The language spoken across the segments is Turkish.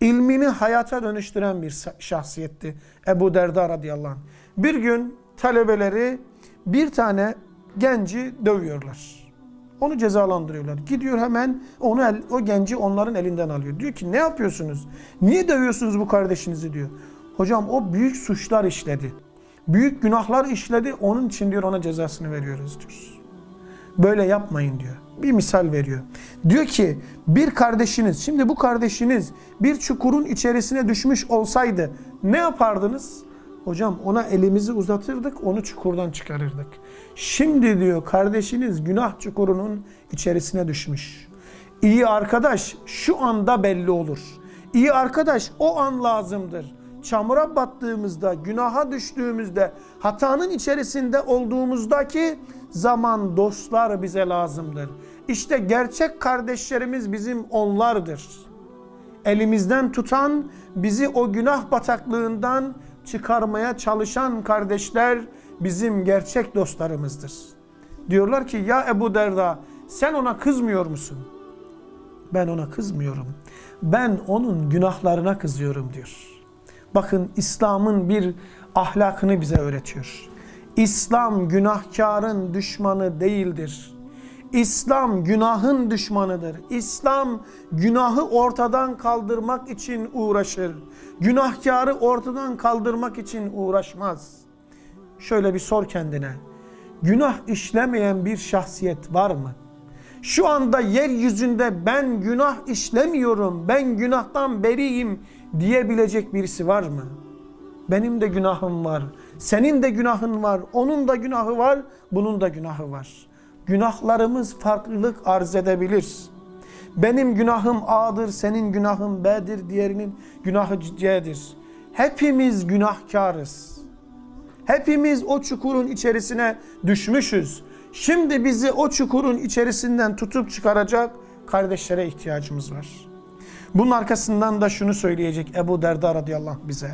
ilmini hayata dönüştüren bir şahsiyetti Ebu Derda radıyallahu anh. Bir gün talebeleri bir tane genci dövüyorlar. Onu cezalandırıyorlar. Gidiyor hemen onu el- o genci onların elinden alıyor. Diyor ki ne yapıyorsunuz? Niye dövüyorsunuz bu kardeşinizi diyor. Hocam o büyük suçlar işledi. Büyük günahlar işledi. Onun için diyor ona cezasını veriyoruz diyor. Böyle yapmayın diyor. Bir misal veriyor. Diyor ki bir kardeşiniz, şimdi bu kardeşiniz bir çukurun içerisine düşmüş olsaydı ne yapardınız? Hocam ona elimizi uzatırdık, onu çukurdan çıkarırdık. Şimdi diyor kardeşiniz günah çukurunun içerisine düşmüş. İyi arkadaş şu anda belli olur. İyi arkadaş o an lazımdır. Çamura battığımızda, günaha düştüğümüzde, hatanın içerisinde olduğumuzdaki zaman dostlar bize lazımdır. İşte gerçek kardeşlerimiz bizim onlardır. Elimizden tutan, bizi o günah bataklığından çıkarmaya çalışan kardeşler bizim gerçek dostlarımızdır. Diyorlar ki ya Ebu Derda sen ona kızmıyor musun? Ben ona kızmıyorum. Ben onun günahlarına kızıyorum diyor. Bakın İslam'ın bir ahlakını bize öğretiyor. İslam günahkarın düşmanı değildir. İslam günahın düşmanıdır. İslam günahı ortadan kaldırmak için uğraşır. Günahkarı ortadan kaldırmak için uğraşmaz. Şöyle bir sor kendine. Günah işlemeyen bir şahsiyet var mı? Şu anda yeryüzünde ben günah işlemiyorum, ben günahtan beriyim diyebilecek birisi var mı? Benim de günahım var, senin de günahın var, onun da günahı var, bunun da günahı var. Günahlarımız farklılık arz edebilir. Benim günahım A'dır, senin günahın B'dir, diğerinin günahı C'dir. Hepimiz günahkarız. Hepimiz o çukurun içerisine düşmüşüz. Şimdi bizi o çukurun içerisinden tutup çıkaracak kardeşlere ihtiyacımız var. Bunun arkasından da şunu söyleyecek Ebu Derda radıyallahu anh bize.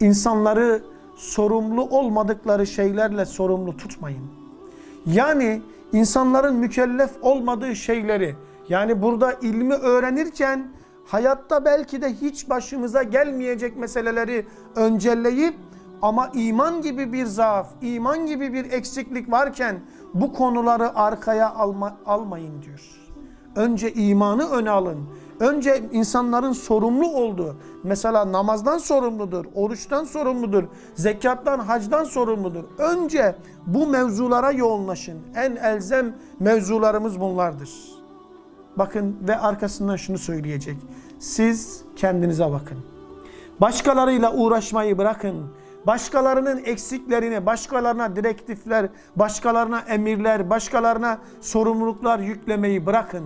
İnsanları sorumlu olmadıkları şeylerle sorumlu tutmayın. Yani insanların mükellef olmadığı şeyleri yani burada ilmi öğrenirken hayatta belki de hiç başımıza gelmeyecek meseleleri öncelleyip ama iman gibi bir zaaf, iman gibi bir eksiklik varken bu konuları arkaya alma, almayın diyor. Önce imanı öne alın. Önce insanların sorumlu olduğu, mesela namazdan sorumludur, oruçtan sorumludur, zekattan, hacdan sorumludur. Önce bu mevzulara yoğunlaşın. En elzem mevzularımız bunlardır. Bakın ve arkasından şunu söyleyecek. Siz kendinize bakın. Başkalarıyla uğraşmayı bırakın. Başkalarının eksiklerini, başkalarına direktifler, başkalarına emirler, başkalarına sorumluluklar yüklemeyi bırakın.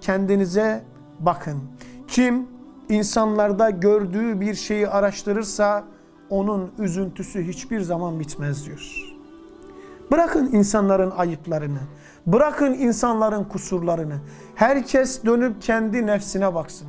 Kendinize bakın. Kim insanlarda gördüğü bir şeyi araştırırsa onun üzüntüsü hiçbir zaman bitmez diyor. Bırakın insanların ayıplarını. Bırakın insanların kusurlarını. Herkes dönüp kendi nefsine baksın.